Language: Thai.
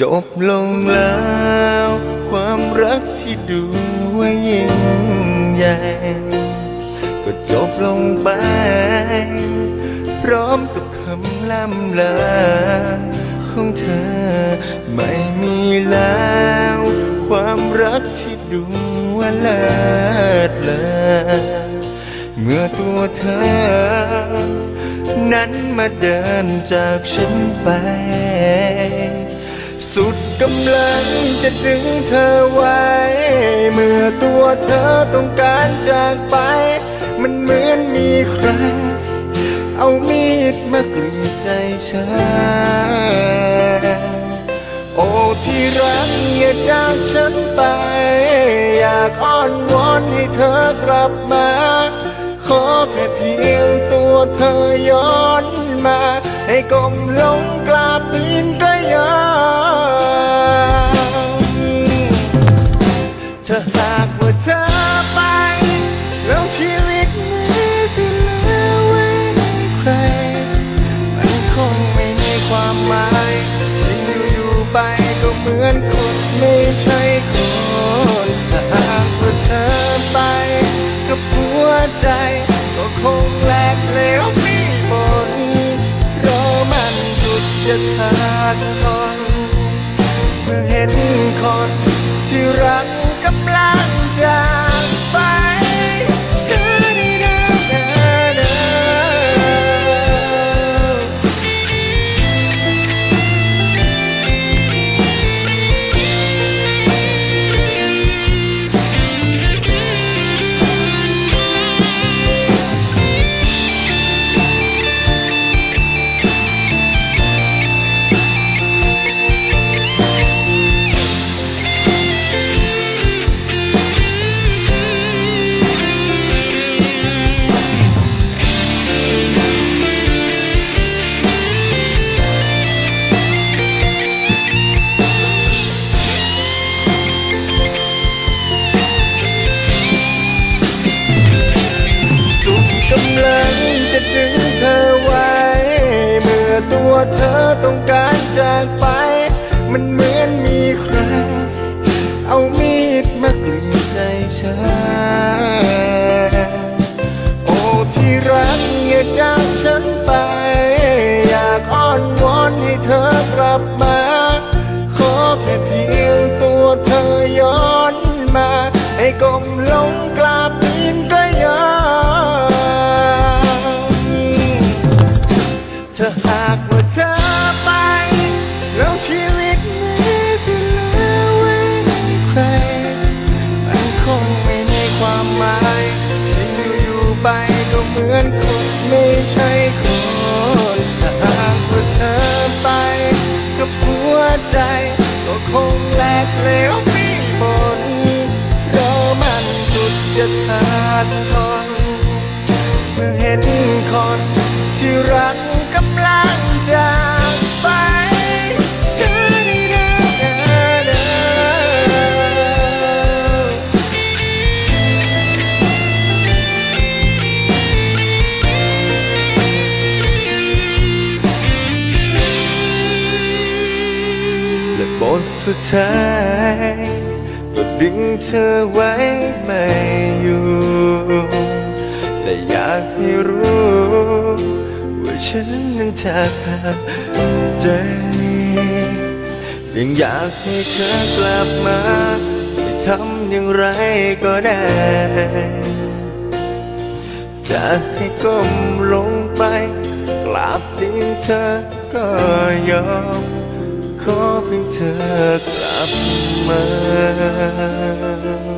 จบลงแล้ว ความรักที่ดูว่ายิ่งใหญ่ ก็จบลงไป พร้อมกับคำล่ำลาของเธอ ไม่มีแล้ว ความรักที่ดูว่าเลิศเลอเมื่อตัวเธอ นั้นมาเดินจากฉันไป สุดกำลังจะดึงเธอไว้ เมื่อตัวเธอต้องการจากไป มันเหมือนมีใคร เอามีดมากรีดใจฉันโอ้ที่รักอย่าจากฉันไป อยากอ้อนวอนให้เธอกลับมา ขอแค่เพียงตัวเธอย้อนมา ให้ก้มลงกราบ ก็เหมือนคนไม่ใช่คนถ้าหากว่าเธอไป กับหัวใจ ก็คงแหลกเหลวม่บนเพราะมันสุดจะขาดทนเมื่อเห็นคนที่รัก จะดึงเธอไว้ เมื่อตัวเธอต้องการจากไป มันเหมือนมีใคร เอามีดมากรีดใจฉันโอ้ที่รักอย่าจากฉันไป อยากอ้อนวอนให้เธอกลับมา ขอแค่เพียงตัวเธอย้อนมา ให้ก้มลงก ถ้าหากว่าเธอไป แล้วชีวิตนี้ที่เหลือไว้ให้ใคร มันคงไม่มีความหมายที่อยู่ๆไปก็เหมือนคนไม่ใช่คนถ้าหากว่าเธอไป กับหัวใจ ก็คงแหลกเหลวไม่หมดเพราะมันสุดจะขาดทนเมื่อเห็นคนที่รัก สุดท้ายก็ดึงเธอไว้ไม่อยู่ และอยากให้รู้ ว่าฉันนั้นแทบขาดใจยังอยากให้เธอกลับมาจะทำอย่างไรก็ได้จะให้ก้มลงไป กราบตีนเธอก็ยอม ขอเพียงเธอกลับมา